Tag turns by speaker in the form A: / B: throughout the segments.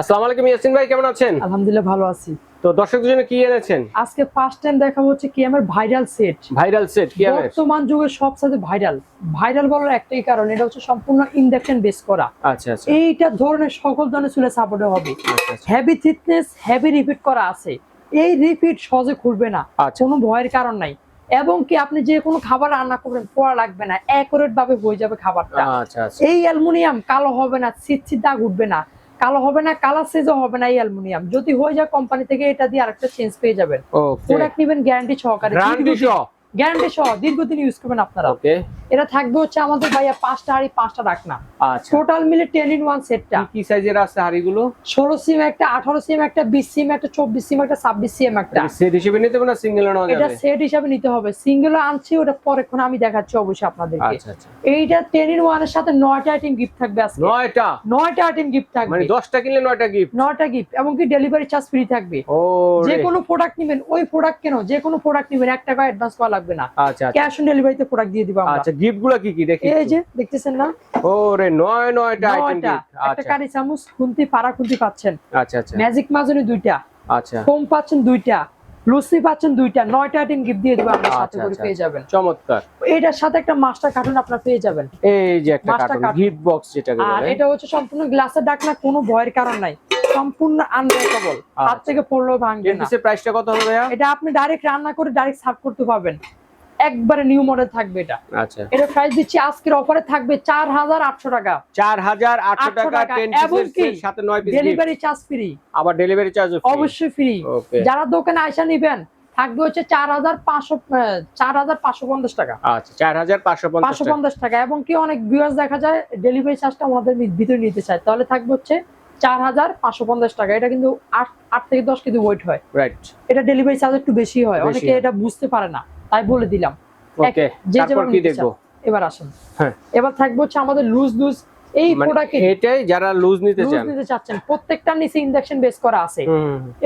A: আসসালামু আলাইকুম ইয়াসিন ভাই কেমন আছেন?
B: আলহামদুলিল্লাহ ভালো আছি।
A: তো দর্শকদের জন্য কি এনেছেন?
B: আজকে ফার্স্ট টাইম দেখাবো হচ্ছে কি আমার ভাইরাল সেট
A: ভাইরাল সেট
B: বর্তমান যুগের সবচেয়ে ভাইরাল ভাইরাল বলার একটাই কারণ এটা হচ্ছে সম্পূর্ণ ইন্ডাকশন বেস করা।
A: আচ্ছা আচ্ছা।
B: এইটা ধরনের সকল ধরনের চুলে সাপোর্ট হবে। হেভি থিকনেস হেভি রিপিট করা আছে। এই রিপিট সহজে খুলবে না।
A: আচ্ছা।
B: কোনো ভয়ের কারণ নাই। এবং কি আপনি যে কোনো খাবার রান্না করবেন পোড়া লাগবে না। অ্যাকুরেট ভাবে হয়ে যাবে খাবারটা।
A: আচ্ছা আচ্ছা।
B: এই অ্যালুমিনিয়াম কালো হবে না ছিটছিট দাগ উঠবে না। কালো হবে না কালার সেজও হবে না এই অ্যালুমিনিয়াম। যদি হয়ে যায় কোম্পানি থেকে এটা দিয়ে আরেকটা চেঞ্জ পেয়ে যাবেন। প্রোডাক্ট নেবেন গ্যারান্টি সহকারে।
A: গ্যারান্টি সহ।
B: গ্যারান্টি সহ দীর্ঘদিন ইউজ করবেন আপনারা।
A: ওকে।
B: এটা থাকবে হচ্ছে আমাদের ভাইয়া পাঁচটা হাড়ি পাঁচটা রাখনা।
A: আচ্ছা।
B: টোটাল মিলে টেন ইন ওয়ান সেটটা
A: কি সাইজের আছে হাড়িগুলো?
B: ষোলো সিম একটা আঠারো সিম একটা বিশ সিম একটা চব্বিশ সিম একটা ছাব্বিশ সিম একটা।
A: সেট হিসেবে নিতে হবে না সিঙ্গেল নেওয়া
B: এটা সেট হিসাবে নিতে হবে। সিঙ্গেল আনছি ওটা পরেক্ষণ আমি দেখাচ্ছি অবশ্যই আপনাদেরকে।
A: আচ্ছা আচ্ছা।
B: এইটা টেন ইন ওয়ানের সাথে নয়টা আইটেম গিফট থাকবে আজকে।
A: নয়টা?
B: নয়টা আইটেম গিফট থাকবে।
A: মানে দশটা কিনলে নয়টা গিফট
B: নয়টা গিফট এবং কি ডেলিভারি চার্জ ফ্রি থাকবে।
A: ও
B: যে কোনো প্রোডাক্ট নেবেন ওই প্রোডাক্ট কেন? যে কোনো প্রোডাক্ট নেবেন এক টাকা অ্যাডভান্স করা লাগবে। না।
A: আচ্ছা
B: ক্যাশ অন ডেলিভারিতে প্রোডাক্ট দিয়ে দিব আমরা।
A: আচ্ছা গিফটগুলো কি কি? দেখি
B: এই যে দেখতেছেন না?
A: ও রে নয় নয়টা আইটেম
B: একটা
A: আচ্ছা।
B: কারি চামচ খুন্তি পাড়া খুন্তি পাচ্ছেন।
A: আচ্ছা আচ্ছা।
B: ম্যাজিক মাজনি দুইটা।
A: আচ্ছা।
B: ফোম পাচ্ছেন দুইটা। লুসি পাচ্ছেন দুইটা। নয়টা আইটেম গিফট দিয়ে দেবো আপনার সাথে
A: আচ্ছা,
B: করে
A: আচ্ছা।
B: পেয়ে যাবেন।
A: চমৎকার।
B: এটার সাথে একটা মাস্টার কার্টুন আপনার পেয়ে যাবেন।
A: এই যে একটা কার্টুন গিফট বক্স যেটাকে
B: আর এটা হচ্ছে সম্পূর্ণ গ্লাসের ডাকনা কোনো ভয়ের কারণ নাই। সম্পূর্ণ আনব্রেকেবল হাত
A: আচ্ছা।
B: থেকে পড়লেও ভাঙবে না।
A: প্রাইসটা কত হবে ভাইয়া?
B: এটা আপনি ডাইরেক্ট রান্না করে ডাইরেক্ট সার্ভ করতে পারবেন। একবারে নিউ মডেল থাকবে এটা।
A: আচ্ছা।
B: এটা প্রাইস দিচ্ছি আজকের অফারে থাকবে চার হাজার আটশো টাকা।
A: চার হাজার আটশো
B: 800
A: টাকা
B: টাকা,
A: টেন
B: এবং
A: পিসের সাথে নয় পিস
B: ডেলিভারি চার্জ ফ্রি
A: আবার ডেলিভারি চার্জ
B: অবশ্যই ফ্রি যারা দোকানে আইসা নিবেন থাকবে হচ্ছে চার হাজার পাঁচশো চার হাজার পাঁচশো পঞ্চাশ টাকা।
A: আচ্ছা চার হাজার পাঁচশো পঞ্চাশ
B: পাঁচশো
A: টাকা।
B: পঞ্চাশ টাকা। এবং কি অনেক ভিউয়ার্স দেখা যায় ডেলিভারি চার্জটা আমাদের ভিতরে নিতে চায়। তাহলে থাকবে হচ্ছে চার হাজার পাঁচশো পঞ্চাশ টাকা। এটা কিন্তু আট আট থেকে দশ কেজি ওয়েট হয়।
A: রাইট
B: এটা ডেলিভারি চার্জ একটু বেশি হয়। অনেকে এটা বুঝতে পারে না। তাই বলে দিলাম।
A: ওকে তারপর কি দেখব?
B: এবার আসেন।
A: হ্যাঁ।
B: এবার থাকবে হচ্ছে আমাদের লুজ লুজ এই
A: মানে
B: প্রোডাক্টে
A: এটাই যারা লুজ নিতে
B: লুজ
A: চান।
B: নিতে চাচ্ছেন প্রত্যেকটা নিচে ইন্ডাকশন বেস করা আছে।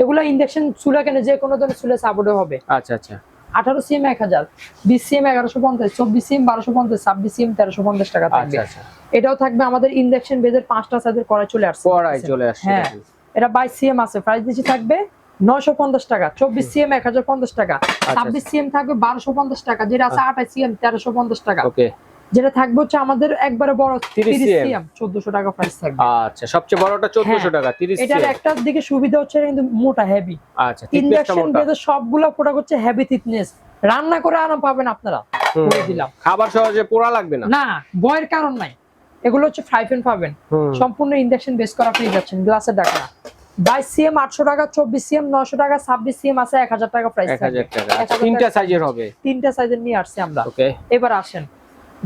B: এগুলো ইন্ডাকশন চুলা কেন যে কোনো ধরনের চুলে সাপোর্টে হবে।
A: আচ্ছা আচ্ছা।
B: আঠারো সিএম এক হাজার বিশ সিএম এগারোশো পঞ্চাশ চব্বিশ সিএম বারোশো পঞ্চাশ ছাব্বিশ সিএম তেরোশো পঞ্চাশ টাকা থাকবে।
A: আচ্ছা আচ্ছা।
B: এটাও থাকবে আমাদের ইন্ডাকশন বেজের পাঁচটা সাইজের কড়াই চলে আসছে।
A: পড়াই চলে আসছে
B: হ্যাঁ এটা বাইশ সিএম আছে প্রাইস দিচ্ছি থাকবে নয়শো পঞ্চাশ টাকা চব্বিশ সিএম এক হাজার পঞ্চাশ টাকা
A: আচ্ছা।
B: ছাব্বিশ সিএম থাকবে বারোশো পঞ্চাশ টাকা যেটা আছে আঠাশ সিএম তেরোশো পঞ্চাশ টাকা।
A: ওকে।
B: যেটা থাকবে হচ্ছে আমাদের একবারে বড়
A: 30
B: সিএম চোদ্দশো টাকা প্রাইস থাকবে।
A: আচ্ছা সবচেয়ে বড়টা চোদ্দশো
B: হ্যাঁ।
A: টাকা তিরিশ
B: এটার একটা দিকে সুবিধা হচ্ছে কিন্তু মোটা হেভি
A: আচ্ছা
B: ইন্ডাকশন সবগুলো প্রোডাক্ট হচ্ছে হেভি থিকনেস রান্না করে আরাম পাবেন আপনারা বলে দিলাম।
A: খাবার সহজে পোড়া লাগবে না?
B: না ভয়ের কারণ নাই। এগুলো হচ্ছে ফ্রাই প্যান পাবেন। সম্পূর্ণ ইন্ডাকশন বেস করা পেয়ে যাচ্ছেন গ্লাসের ডাকা বাইশ সিএম আটশো টাকা চব্বিশ সিএম নশো টাকা ছাব্বিশ সিএম আছে এক হাজার টাকা প্রাইস
A: টাকা। তিনটা সাইজের হবে।
B: তিনটা সাইজের নিয়ে আসছি আমরা। এবার আসেন।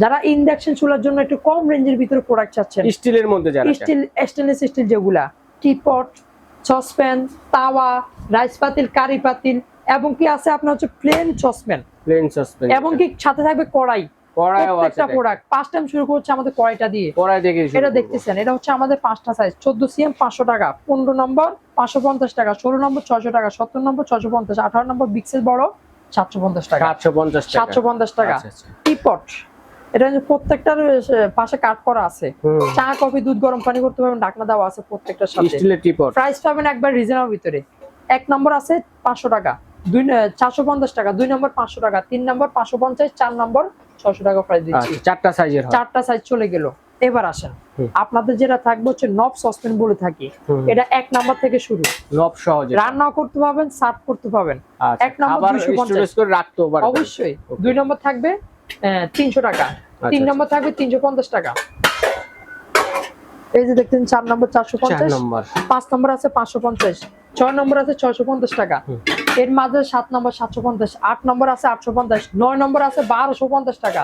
B: যারা ইন্ডাকশন চুলার জন্য একটু কম রেঞ্জের ভিতরে প্রোডাক্ট চাচ্ছেন
A: স্টিলের মধ্যে যারা
B: স্টিল স্টেনলেস স্টিল যেগুলা টিপট সসপ্যান তাওয়া রাইস পাতিল কারি পাতিল এবং কি আছে আপনার হচ্ছে প্লেন সসপ্যান
A: প্লেন সসপেন
B: এবং কি সাথে থাকবে কড়াই। প্রত্যেকটা প্রোডাক্ট পাঁচ টাইম শুরু করছে আমাদের কড়াইটা দিয়ে।
A: কড়াই দেখে
B: এটা দেখতেছেন এটা হচ্ছে আমাদের পাঁচটা সাইজ চোদ্দ সিএম পাঁচশো টাকা পনেরো নম্বর পাঁচশো পঞ্চাশ টাকা ষোলো নম্বর ছশো টাকা সত্তর নম্বর ছশো পঞ্চাশ আঠারো নম্বর বিক্সেল বড় সাতশো পঞ্চাশ টাকা।
A: সাতশো পঞ্চাশ টাকা।
B: সাতশো পঞ্চাশ টাকা।
A: আচ্ছা, আচ্ছা।
B: টিপট এটা হচ্ছে প্রত্যেকটার পাশে কাট করা আছে। চা কফি দুধ গরম পানি করতে পারবেন ঢাকনা দেওয়া আছে প্রত্যেকটার সাথে।
A: স্টিলের টিপট।
B: প্রাইস পাবেন একবার রিজনেবল ভিতরে। এক নম্বর আছে পাঁচশো টাকা। দুই চারশো পঞ্চাশ টাকা। দুই নম্বর পাঁচশো টাকা। তিন নম্বর পাঁচশো পঞ্চাশ চার নম্বর ছশো টাকা প্রাইস দিচ্ছি।
A: আচ্ছা চারটা সাইজের
B: চারটা সাইজ চলে গেল। এবার আসেন। আপনাদের যেটা থাকবে হচ্ছে নব সসপেন বলে থাকি। এটা এক নাম্বার থেকে শুরু।
A: নব সহজে
B: রান্নাও করতে পারবেন সার্ভ করতে পারবেন।
A: আচ্ছা,
B: এক নম্বর
A: খাবার
B: 250
A: করে রাখতেও
B: অবশ্যই। দুই নম্বর থাকবে তিনশো টাকা। তিন
A: আচ্ছা,
B: নম্বর থাকবে তিনশো পঞ্চাশ টাকা। এই যে দেখতেন চার নম্বর চারশো পঞ্চাশ পাঁচ নম্বর আছে পাঁচশো পঞ্চাশ ছয় নম্বর আছে ছয়শো পঞ্চাশ টাকা। এর মাঝে সাত নম্বর সাতশো পঞ্চাশ আট নম্বর আছে আটশো পঞ্চাশ নয় নম্বর আছে বারোশো পঞ্চাশ টাকা।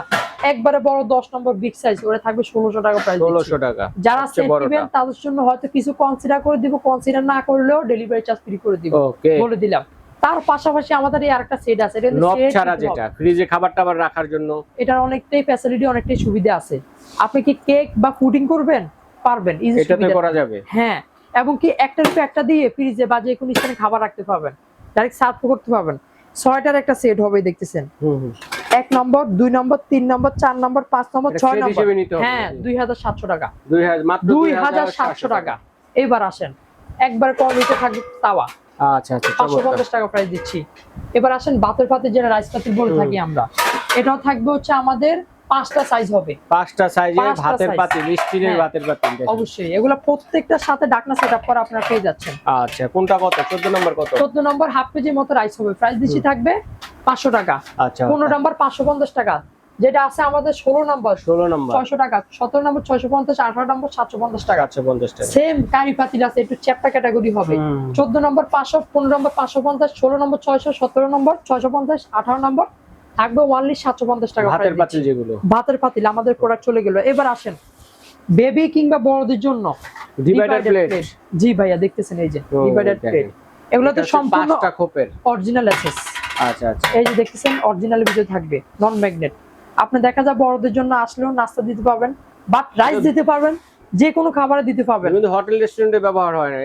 B: একবারে বড় দশ নম্বর বিগ সাইজ ওটা থাকবে ষোলোশো টাকা প্রাইস
A: ষোলোশো টাকা
B: যারা। দিবেন তাদের জন্য হয়তো কিছু কনসিডার করে দিব কনসিডার না করলেও ডেলিভারি চার্জ ফ্রি করে দিব। বলে দিলাম। তার পাশাপাশি আমাদের এই আরেকটা সেট আছে এটা
A: নব ছাড়া যেটা ফ্রিজে খাবার টাবার রাখার জন্য।
B: এটার অনেকটাই ফ্যাসিলিটি অনেকটাই সুবিধা আছে। আপনি কি কেক বা পুডিং করবেন? পারবেন
A: এটাতে করা যাবে।
B: হ্যাঁ এবং কি একটার উপর একটা দিয়ে ফ্রিজে বা যে কোনো স্থানে খাবার রাখতে পারবেন। ডাইরেক্ট সার্ভ করতে পারবেন। ছয়টার একটা সেট হবে দেখতেছেন।
A: হুম, হুম।
B: এক নম্বর দুই নম্বর তিন নম্বর চার নম্বর পাঁচ নম্বর ছয় নম্বর। হ্যাঁ? দুই হাজার সাতশো টাকা।
A: দুই হাজার
B: সাতশো টাকা। এবার আসেন। একবার কম থাকবে তাওয়া।
A: আচ্ছা আচ্ছা
B: পাঁচশো
A: চমৎকার।
B: পঞ্চাশ টাকা প্রাইস দিচ্ছি। এবার আসেন বাতের পাতে যেটা রাইস পাতিল বলে থাকি আমরা। এটাও থাকবে হচ্ছে আমাদের পাঁচটা সাইজ হবে।
A: পাঁচটা সাইজের ভাতের
B: size।
A: পাতিল স্টিলের
B: হ্যাঁ।
A: ভাতের পাতিল
B: অবশ্যই। এগুলো প্রত্যেকটার সাথে ডাকনা সেট আপ করা আপনারা পেয়ে যাচ্ছেন।
A: আচ্ছা কোনটা কত? চোদ্দ নম্বর কত?
B: চোদ্দ নম্বর হাফ কেজির মতো রাইস হবে। প্রাইস দিচ্ছি থাকবে পাঁচশো টাকা।
A: আচ্ছা
B: পনেরো নম্বর পাঁচশো পঞ্চাশ টাকা। যেটা আছে আমাদের ষোলো নম্বর
A: ষোলো নম্বর।
B: ছয়শো টাকা। সতেরো নম্বর ছয়শো পঞ্চাশ আঠারো নম্বর সাতশো পঞ্চাশ টাকা।
A: আচ্ছা পঞ্চাশ টাকা।
B: সেম কারি পাতিল আছে একটু চ্যাপ্টা ক্যাটাগরি হবে। চোদ্দ নম্বর পাঁচশো পনেরো নম্বর পাঁচশো পঞ্চাশ ষোলো নম্বর ছয়শো সতেরো নম্বর ছয়শো পঞ্চাশ আঠারো নম্বর। থাকবে ওয়ানলি সাতশো পঞ্চাশ টাকা
A: ভাতের পাতিল যেগুলো।
B: ভাতের পাতিল আমাদের প্রোডাক্ট চলে গেল। এবার আসেন বেবি কিংবা বড়দের জন্য
A: ডিভাইডার প্লেট
B: জি ভাইয়া দেখতেছেন এই যে
A: দেখেন।
B: প্লেট এগুলোতে সম্পূর্ণ
A: পাঁচটা খোপের।
B: অরিজিনাল অ্যাসেস
A: আচ্ছা আচ্ছা।
B: এই যে দেখতেছেন অরিজিনাল ভিতরে থাকবে নন ম্যাগনেট আপনি দেখা যায় বড়দের জন্য আসলেও নাস্তা দিতে পারবেন বাট রাইস দিতে পারবেন যে কোনো খাবারে দিতে পারবেন।
A: কিন্তু হোটেল রেস্টুরেন্টে ব্যবহার হয় না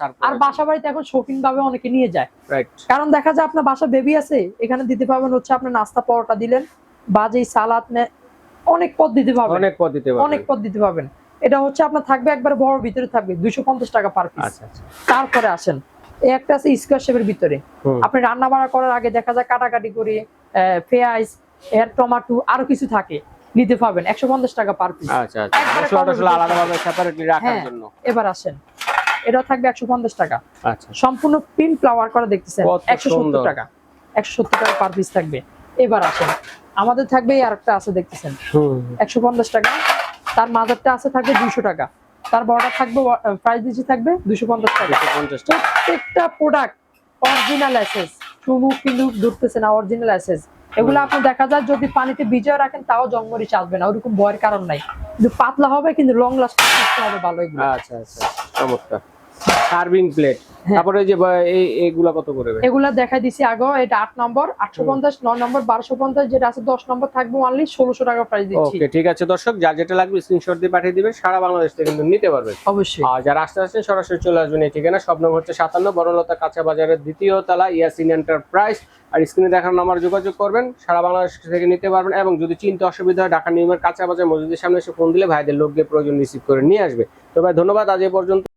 A: সার্ভ
B: আর বাসা বাড়িতে এখন শৌখিন ভাবে অনেকে নিয়ে যায়।
A: রাইট
B: কারণ দেখা যায় আপনার বাসা বেবি আছে এখানে দিতে পারবেন হচ্ছে আপনার নাস্তা পরোটা দিলেন বা যেই সালাদ নে অনেক পদ দিতে পারবেন।
A: অনেক পদ দিতে পারবেন।
B: অনেক পদ দিতে পারবেন। এটা হচ্ছে আপনার থাকবে একবার বড় ভিতরে থাকবে দুইশো পঞ্চাশ টাকা পার পিস
A: আচ্ছা আচ্ছা।
B: তারপরে আসেন এই একটা আছে স্কোয়ার শেপের ভিতরে। আপনি রান্না বাড়া করার আগে দেখা যায় কাটাকাটি করে পেঁয়াজ এর টমেটো আরও কিছু থাকে নিতে পারবেন একশো পঞ্চাশ টাকা পার পিস
A: আচ্ছা আচ্ছা। টশলা আলাদাভাবে সেপারেটলি রাখার
B: হ্যাঁ।
A: জন্য।
B: এবার আসেন। এটা থাকবে একশো পঞ্চাশ টাকা।
A: আচ্ছা।
B: সম্পূর্ণ প্রিন্ট ফ্লাওয়ার করা দেখতেছেন একশো। সত্তর টাকা। একশো সত্তর টাকা পার পিস থাকবে। এবার আসেন। আমাদের থাকবে আরেকটা আছে দেখতেছেন। একশো পঞ্চাশ টাকা। তার মাজারটা আছে থাকবে দুইশো টাকা। তার বড়টা থাকবে প্রাইস দিচ্ছি থাকবে দুশো পঞ্চাশ টাকা।
A: দুশো পঞ্চাশ টাকা।
B: প্রত্যেকটা প্রোডাক্ট অরিজিনাল অ্যাসেস চুমুক কিন্তু ধরতেছে না অরিজিনাল অ্যাসেস এগুলো আপনি দেখা যায় যদি পানিতে ভিজিয়ে রাখেন, তাও জঙ্গরি আসবে না। ওরকম ভয়ের কারণ নাই। কিন্তু পাতলা হবে, কিন্তু লং লাস্টিং হবে ভালো এগুলো।
A: আচ্ছা আচ্ছা। চমৎকার। Serving plate.
B: হ্যাঁ।
A: তারপরে যে এই এইগুলা কত করে
B: এগুলা দেখাই দিছি আগে এটা আট নম্বর আটশো পঞ্চাশ নয় নম্বর বারোশো পঞ্চাশ যেটা আছে দশ নম্বর থাকবে অনলি ষোলোশো টাকা প্রাইস দিচ্ছি।
A: ওকে ঠিক আছে দর্শক যার যেটা লাগবে স্ক্রিনশট দিয়ে পাঠিয়ে দিবেন সারা বাংলাদেশ থেকে কিন্তু নিতে পারবেন।
B: অবশ্যই।
A: আর যারা আসতে আসছেন সরাসরি চলে আসবেন এই ঠিকানা সব নম্বর হচ্ছে সাতান্ন বড়লতা কাঁচা বাজারের দ্বিতীয় তলা ইয়াসিন এন্টারপ্রাইজ আর স্ক্রিনে দেখার নাম্বার যোগাযোগ করবেন সারা বাংলাদেশ থেকে নিতে পারবেন এবং যদি চিন্তা অসুবিধা হয় ঢাকা নিয়মের কাঁচা বাজার মসজিদের সামনে এসে ফোন দিলে ভাইদের লোক গিয়ে প্রয়োজন রিসিভ করে নিয়ে আসবে। তো ভাই ধন্যবাদ আজ এ পর্যন্ত।